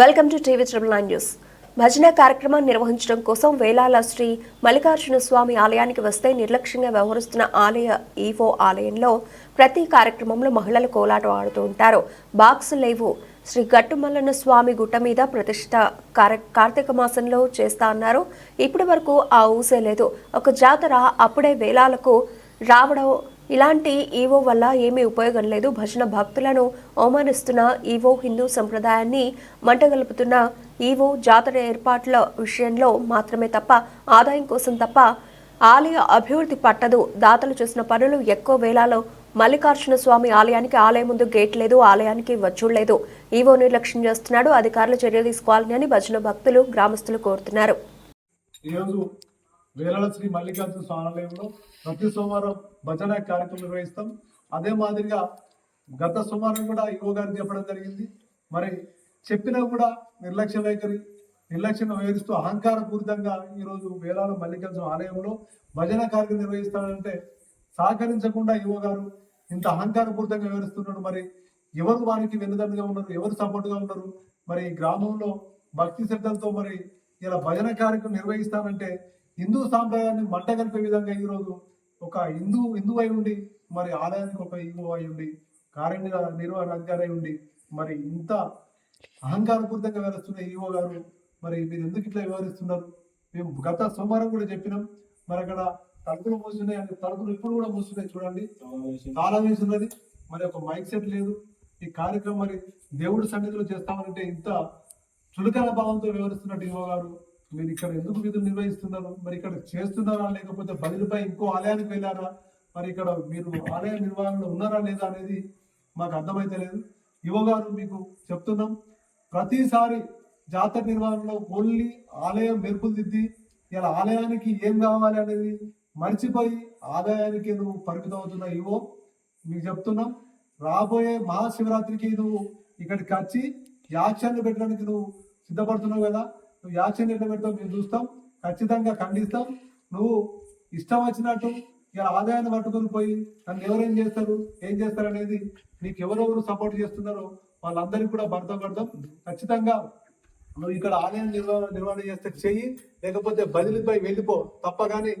Welcome to TV triple nine news. భజన కార్యక్రమాన్ని నిర్వహించడం కోసం వేలాల శ్రీ మల్లికార్జున స్వామి ఆలయానికి వస్తే నిర్లక్ష్యంగా వ్యవహరిస్తున్న ఆలయ ఈవో ఆలయంలో ప్రతి కార్యక్రమంలో మహిళలు కోలాటం ఆడుతూ ఉంటారు. బాక్స్ లేవు. శ్రీ గట్టుమల్లన్న స్వామి గుట్ట మీద ప్రతిష్ట కార్తీక మాసంలో చేస్తా అన్నారు. ఇప్పటి వరకు ఆ ఊసే లేదు. ఒక జాతర అప్పుడే వేలాలకు రావడం ఇలాంటి ఈవో వల్ల ఏమీ ఉపయోగం లేదు. భజన భక్తులను అవమానిస్తున్న ఈవో హిందూ సంప్రదాయాన్ని మంటగలుపుతున్న ఈవో జాతర ఏర్పాట్ల విషయంలో మాత్రమే తప్ప ఆదాయం కోసం తప్ప ఆలయ అభివృద్ధి పట్టదు. దాతలు చేసిన పనులు ఎక్కువ వేళలో మల్లికార్జున స్వామి ఆలయానికి ఆలయం ముందు గేట్ లేదు ఆలయానికి వచ్చు లేదు ఈవో నిర్లక్ష్యం చేస్తున్నాడు. అధికారులు చర్య తీసుకోవాలని అని భజన భక్తులు గ్రామస్తులు కోరుతున్నారు. వేలాల శ్రీ మల్లికార్జున స్వామిలో ప్రతి సోమవారం భజన కార్యక్రమం నిర్వహిస్తాం. అదే మాదిరిగా గత సోమవారం కూడా యువ గారు చెప్పడం జరిగింది. మరి చెప్పినా కూడా నిర్లక్ష్య వైఖరి నిర్లక్ష్యంగా వ్యవహరిస్తూ అహంకారపూరితంగా ఈరోజు వేలాల మల్లికార్జున ఆలయంలో భజన కార్యక్రమం నిర్వహిస్తాడంటే సహకరించకుండా యువ గారు ఇంత అహంకారపూరితంగా వ్యవహరిస్తున్నాడు. మరి ఎవరు వారికి వెన్నుదన్నుగా ఉన్నారు? ఎవరు సపోర్ట్గా ఉన్నారు? మరి ఈ గ్రామంలో భక్తి శ్రద్ధలతో మరి ఇలా భజన కార్యక్రమం నిర్వహిస్తానంటే హిందూ సాంప్రదాయాన్ని మంటగలిపే విధంగా ఈరోజు ఒక హిందూ హిందూ అయి ఉండి మరి ఆలయానికి ఒక హిందూ అయి ఉండి కార్య నిర్వహణ అధికారి అయి ఉండి మరి ఇంత అహంకారపూరితంగా వ్యవహరిస్తున్న ఈవో గారు మరి మీరు ఎందుకు ఇట్లా వ్యవహరిస్తున్నారు? మేము గత సోమవారం కూడా చెప్పినాం. మరి అక్కడ తలుపులు మూస్తున్నాయి అంటే తలుపులు ఇప్పుడు కూడా మూస్తున్నాయి చూడండి. తాళం వేసి ఉన్నది. మరి ఒక మైక్ సెట్ లేదు. ఈ కార్యక్రమం మరి దేవుడి సన్నిధిలో చేస్తామనంటే ఇంత చులకన భావంతో వ్యవహరిస్తున్నట్టు ఈవో గారు మీరు ఇక్కడ ఎందుకు విధులు నిర్వహిస్తున్నారు? మరి ఇక్కడ చేస్తున్నారా? లేకపోతే బదిలీపై ఇంకో ఆలయానికి వెళ్ళారా? మరి ఇక్కడ మీరు ఆలయ నిర్వహణలో ఉన్నారా లేదా అనేది మాకు అర్థమైతే లేదు. యువగారు మీకు చెప్తున్నాం. ప్రతిసారి జాతర నిర్వహణలో ఓన్లీ ఆలయం మెరుపులు దిద్ది ఇలా ఆలయానికి ఏం కావాలి అనేది మర్చిపోయి ఆదాయానికి నువ్వు పరిమితం అవుతున్న ఇవో మీకు చెప్తున్నాం. రాబోయే మహాశివరాత్రికి నువ్వు ఇక్కడికి వచ్చి యాక్షన్లు పెట్టడానికి నువ్వు సిద్ధపడుతున్నావు కదా. నువ్వు యాక్షన్ ఎట్లా పెడతావు మేము చూస్తాం. ఖచ్చితంగా ఖండిస్తాం. నువ్వు ఇష్టం వచ్చినట్టు ఇలా ఆదాయాన్ని పట్టుకొని పోయి నన్ను ఎవరేం చేస్తారు ఏం చేస్తారు అనేది నీకు ఎవరెవరు సపోర్ట్ చేస్తున్నారో వాళ్ళందరికీ కూడా భర్తం పడతాం. ఖచ్చితంగా నువ్వు ఇక్కడ ఆలయం నిర్వహణ నిర్వహణ చేస్తే చెయ్యి లేకపోతే బదిలీపై వెళ్ళిపో. తప్ప కానీ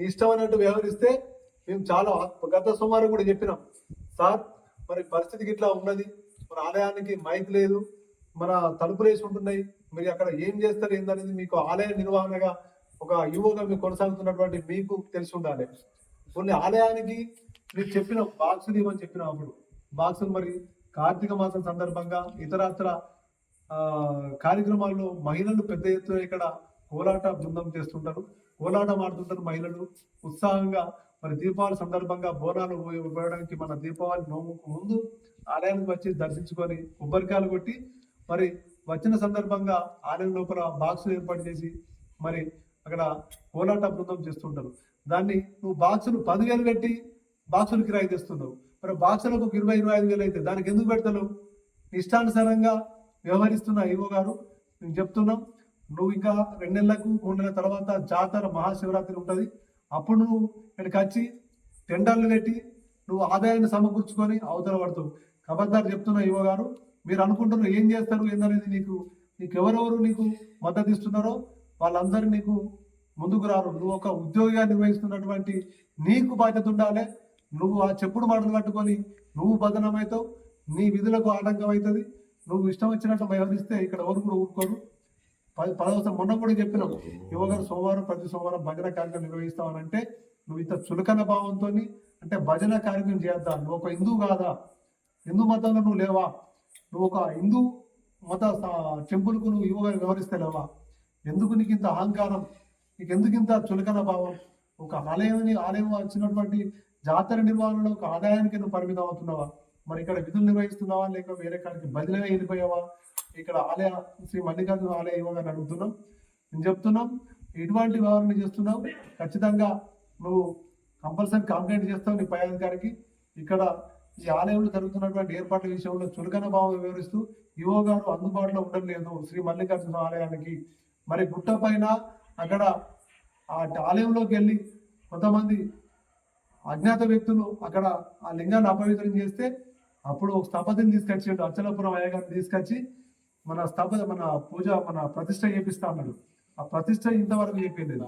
నీ ఇష్టం అన్నట్టు వ్యవహరిస్తే మేము చాలా గత సోమవారం కూడా చెప్పినాం. సార్ మరి పరిస్థితికి ఇట్లా ఉన్నది. మరి ఆలయానికి మైక్ లేదు. మన తలుపులు వేసి ఉంటున్నాయి. మీరు అక్కడ ఏం చేస్తారు ఏందనేది మీకు ఆలయ నిర్వహణగా ఒక యువగా మీకు కొనసాగుతున్నటువంటి మీకు తెలిసి ఉండాలి. కొన్ని ఆలయానికి మీరు చెప్పిన బాక్సులు ఇవ్వని చెప్పిన అప్పుడు బాక్సులు మరి కార్తీక మాసం సందర్భంగా ఇతరత్ర కార్యక్రమాల్లో మహిళలు పెద్ద ఎత్తున ఇక్కడ కోలాట బృందం చేస్తుంటారు. కోలాటం ఆడుతుంటారు మహిళలు. ఉత్సాహంగా మరి దీపావళి సందర్భంగా బోనాలు పోయడానికి మన దీపావళి నోముకు ముందు ఆలయానికి వచ్చి దర్శించుకొని కొబ్బరికాయలు కొట్టి మరి వచ్చిన సందర్భంగా ఆలయం లోపల బాక్సులు ఏర్పాటు చేసి మరి అక్కడ కోలాట బృందం చేస్తుంటారు. దాన్ని నువ్వు బాక్సులు పదివేలు పెట్టి బాక్సులు కిరాయి తెస్తున్నావు. మరి బాక్సులకు ఇరవై ఇరవై ఐదు వేలు అయితే దానికి ఎందుకు పెడతావు ఇష్టానుసారంగా వ్యవహరిస్తున్న ఈవో గారు నేను చెప్తున్నాం నువ్వు ఇంకా రెండు నెలలకు మూడు నెలల తర్వాత జాతర మహాశివరాత్రి ఉంటుంది. అప్పుడు నువ్వు ఇక్కడికి వచ్చి టెండర్లు పెట్టి నువ్వు ఆదాయాన్ని సమకూర్చుకొని అవతల పడతావు. ఖబర్దారు చెప్తున్నా యువ గారు మీరు అనుకుంటున్నారు ఏం చేస్తారు ఏందనేది నీకు నీకు ఎవరెవరు నీకు మద్దతు ఇస్తున్నారో వాళ్ళందరూ నీకు ముందుకు రారు. నువ్వు ఒక ఉద్యోగిగా నిర్వహిస్తున్నటువంటి నీకు బాధ్యత ఉండాలి. నువ్వు ఆ చెప్పుడు మాటలు పట్టుకొని నువ్వు బదనమవుతావు నీ విధులకు ఆటంకం అవుతుంది నువ్వు ఇష్టం వచ్చినట్టు వ్యవహరిస్తే ఇక్కడ ఎవరు కూడా ఊరుకోరు. పది పదవసరం మొన్న కూడా చెప్పినావు యువగారు సోమవారం ప్రతి సోమవారం భజన కార్యక్రమం నిర్వహిస్తావనంటే నువ్వు ఇంత చులకన భావంతో అంటే భజన కార్యక్రమం చేద్దా. నువ్వు ఒక హిందూ కాదా? హిందూ మతంలో నువ్వు లేవా? నువ్వు ఒక హిందూ మత టెంపుల్కు నువ్వు యువగా వ్యవహరిస్తే లేవా ఎందుకు నీకు ఇంత అహంకారం? నీకు ఎందుకు ఇంత చులకన భావం? ఒక ఆలయాన్ని ఆలయం వచ్చినటువంటి జాతర నిర్వహణలో ఒక ఆదాయానికి నువ్వు పరిమితం అవుతున్నావా? మరి ఇక్కడ విధులు నిర్వహిస్తున్నావా? లేక వేరే కాడికి బదిలీ వెళ్ళిపోయావా? ఇక్కడ ఆలయ శ్రీ మల్లికార్జున ఆలయ యువగా అడుగుతున్నాం. నేను చెప్తున్నాం ఎటువంటి వ్యవహారం చేస్తున్నావు. ఖచ్చితంగా నువ్వు కంపల్సరీ కంప్లైంట్ చేస్తావు నీ పై అధికారికి. ఇక్కడ ఈ ఆలయంలో జరుగుతున్నటువంటి ఏర్పాట్ల విషయంలో చులకన భావం వివరిస్తూ యువ గారు అందుబాటులో ఉండడం లేదు. శ్రీ మల్లికార్జున ఆలయానికి. మరి గుట్ట పైన అక్కడ ఆ ఆలయంలోకి వెళ్ళి కొంతమంది అజ్ఞాత వ్యక్తులు అక్కడ ఆ లింగాన్ని అపవిత్రం చేస్తే అప్పుడు ఒక స్థపతిని తీసుకొచ్చిండు అచ్చలపురం అయ్యగారిని తీసుకొచ్చి మన స్థప మన పూజ మన ప్రతిష్ట చేపిస్తా అన్నాడు. ఆ ప్రతిష్ట ఇంతవరకు అయిపోయింది.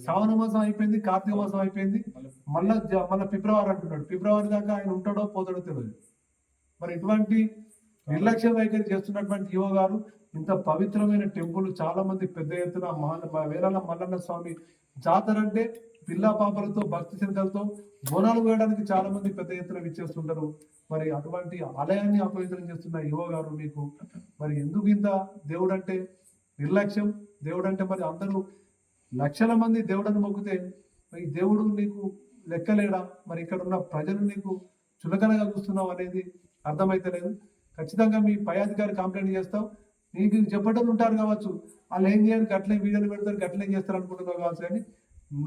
శ్రావణ మాసం అయిపోయింది కార్తీక మాసం అయిపోయింది. మళ్ళా జ- మళ్ళా ఫిబ్రవరి అంటున్నాడు. ఫిబ్రవరి దాకా ఆయన ఉంటాడో పోతాడో తెలియదు. మరి ఇటువంటి నిర్లక్ష్య వైఖరి చేస్తున్నటువంటి యువ గారు ఇంత పవిత్రమైన టెంపుల్ చాలా మంది పెద్ద ఎత్తున మహా- వేలాల మల్లన్న స్వామి జాతర అంటే పిల్లా పాపలతో భక్తి శ్రద్ధలతో బోనాలు వేయడానికి చాలా మంది పెద్ద ఎత్తున విచ్చేస్తుంటారు. మరి అటువంటి ఆలయాన్ని అపవిత్రం చేస్తున్న యువ గారు మీకు మరి ఎందుకు ఇంత దేవుడు అంటే నిర్లక్ష్యం. దేవుడు అంటే మరి అందరూ లక్షల మంది దేవుడని మొక్కితే మరి దేవుడు నీకు లెక్కలేడా? మరి ఇక్కడ ఉన్న ప్రజలు నీకు చులకనగా చూస్తున్నావు అనేది అర్థమైతలేదు ఖచ్చితంగా మీ పై అధికారి కంప్లైంట్ చేస్తాం నీకు చెప్పడం ఉంటారు కావచ్చు. వాళ్ళు ఏం చేయరు గట్లే వీడియోలు పెడతారు గట్లే చేస్తారు అనుకుంటున్నావు కావచ్చు కానీ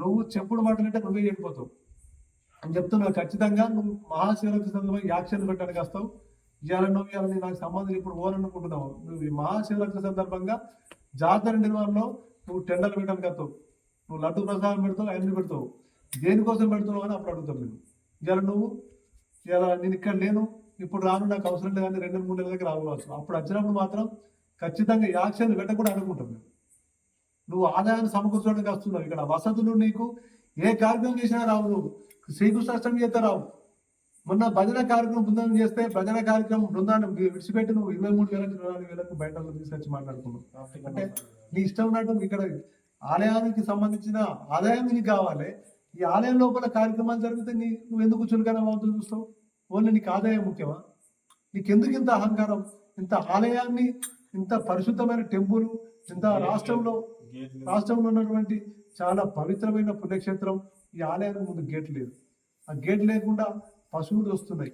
నువ్వు చెప్పుడు మాటలంటే నువ్వే వెళ్ళిపోతావు అని చెప్తున్నావు ఖచ్చితంగా నువ్వు మహాశివరాత్రి సందర్భంగా యాక్షన్ పెట్టడానికి వస్తావు. ఇవాళ నువ్వు ఇవాళ నాకు సంబంధం ఇప్పుడు ఓననుకుంటున్నావు నువ్వు ఈ మహాశివరాత్రి సందర్భంగా జాతర నిర్వహణలో నువ్వు టెండర్లు పెట్టడానికి వస్తావు నువ్వు లడ్డు ప్రసాదం పెడతావు అవన్నీ పెడతావు. దేనికోసం పెడుతున్నావు అని అప్పుడు అడుగుతావు నేను. ఇవాళ నువ్వు ఇలా నేను ఇక్కడ లేను ఇప్పుడు రాను నాకు అవసరం లేదని రెండు మూడు నెలల దగ్గర రావచ్చు అప్పుడు వచ్చినప్పుడు మాత్రం ఖచ్చితంగా యాక్షన్ పెట్టకుండా అనుకుంటాం మేము నువ్వు ఆదాయాన్ని సమకూర్చడానికి వస్తున్నావు. ఇక్కడ వసతులు నీకు ఏ కార్యక్రమం చేసినా రావు నువ్వు. శ్రీకృష్ణాష్టమి చేస్తే రావు. మొన్న భజన కార్యక్రమం బృందం చేస్తే భజన కార్యక్రమం బృందాన్ని విడిచిపెట్టి నువ్వు ఇరవై మూడు వేలకు ఇరవై నాలుగు వేలకు బయట తీసుకొచ్చి మాట్లాడుకున్నావు. అంటే నీ ఇష్టం ఉన్నట్టు ఇక్కడ ఆలయానికి సంబంధించిన ఆదాయం నీకు కావాలి. ఈ ఆలయం లోపల కార్యక్రమాలు జరిగితే నీ నువ్వు ఎందుకు చులకన అవుతూ చూస్తావు? ఓన్లీ నీకు ఆదాయం ముఖ్యమా? నీకెందుకు ఇంత అహంకారం? ఇంత ఆలయాన్ని ఇంత పరిశుద్ధమైన టెంపుల్ ఇంత రాష్ట్రంలో రాష్ట్రంలో ఉన్నటువంటి చాలా పవిత్రమైన పుణ్యక్షేత్రం ఈ ఆలయానికి ముందు గేట్ లేదు. ఆ గేట్ లేకుండా పశువులు వస్తున్నాయి.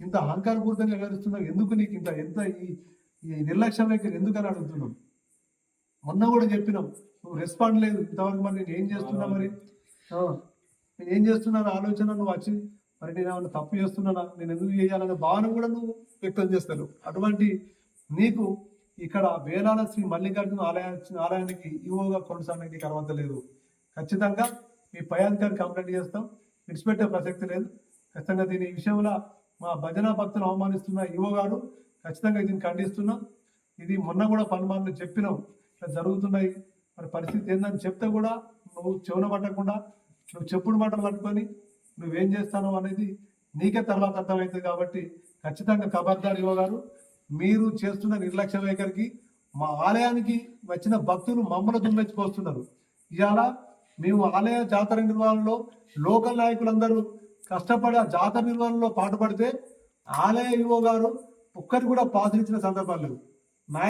ఇంత అహంకారపూరితంగా వ్యవహరిస్తున్నావు. ఎందుకు నీకు ఇంత ఎంత ఈ ఈ నిర్లక్ష్యం వైఖరి ఎందుకని అడుగుతున్నావు? మొన్న కూడా చెప్పినాం నువ్వు రెస్పాండ్ లేదు. ఇంతవరకు మరి నేను ఏం చేస్తున్నా మరి? నేను ఏం చేస్తున్నాను ఆలోచన నువ్వు వచ్చి మరి నేను ఏమైనా తప్పు చేస్తున్నానా? నేను ఎందుకు చేయాలనే భావన కూడా నువ్వు వ్యక్తం చేస్తాను అటువంటి నీకు ఇక్కడ వేలాల శ్రీ మల్లికార్జున ఆలయా ఆలయానికి ఈవోగా కొనసాగడానికి నీకు అర్హత లేదు. ఖచ్చితంగా మీ పై అధికారి కంప్లైంట్ చేస్తాం. విడిచిపెట్టే ప్రసక్తి లేదు. ఖచ్చితంగా దీని విషయంలో మా భజన భక్తులు అవమానిస్తున్న ఈవో గారు. ఖచ్చితంగా దీన్ని ఖండిస్తున్నాం. ఇది మొన్న కూడా పలుమార్లు చెప్పినాం. ఇట్లా జరుగుతున్నాయి. మరి పరిస్థితి ఏందని చెప్తే కూడా నువ్వు చెవున పట్టకుండా నువ్వు చెప్పుడు మాటలు పట్టుకొని నువ్వేం చేస్తానో అనేది నీకే తర్వాత అర్థమవుతుంది కాబట్టి ఖచ్చితంగా ఖబర్దార్ యువ గారు మీరు చేస్తున్న నిర్లక్ష్య వైఖరికి మా ఆలయానికి వచ్చిన భక్తులు మమ్మల్ని దుమ్మెచ్చుకొస్తున్నారు ఇవాళ మేము ఆలయ జాతర నిర్వహణలో లోకల్ నాయకులందరూ కష్టపడి ఆ జాతర నిర్వహణలో పాటుపడితే ఆలయ యువ గారు ఒక్కరికి కూడా పాసులు ఇచ్చిన సందర్భాలు లేవు.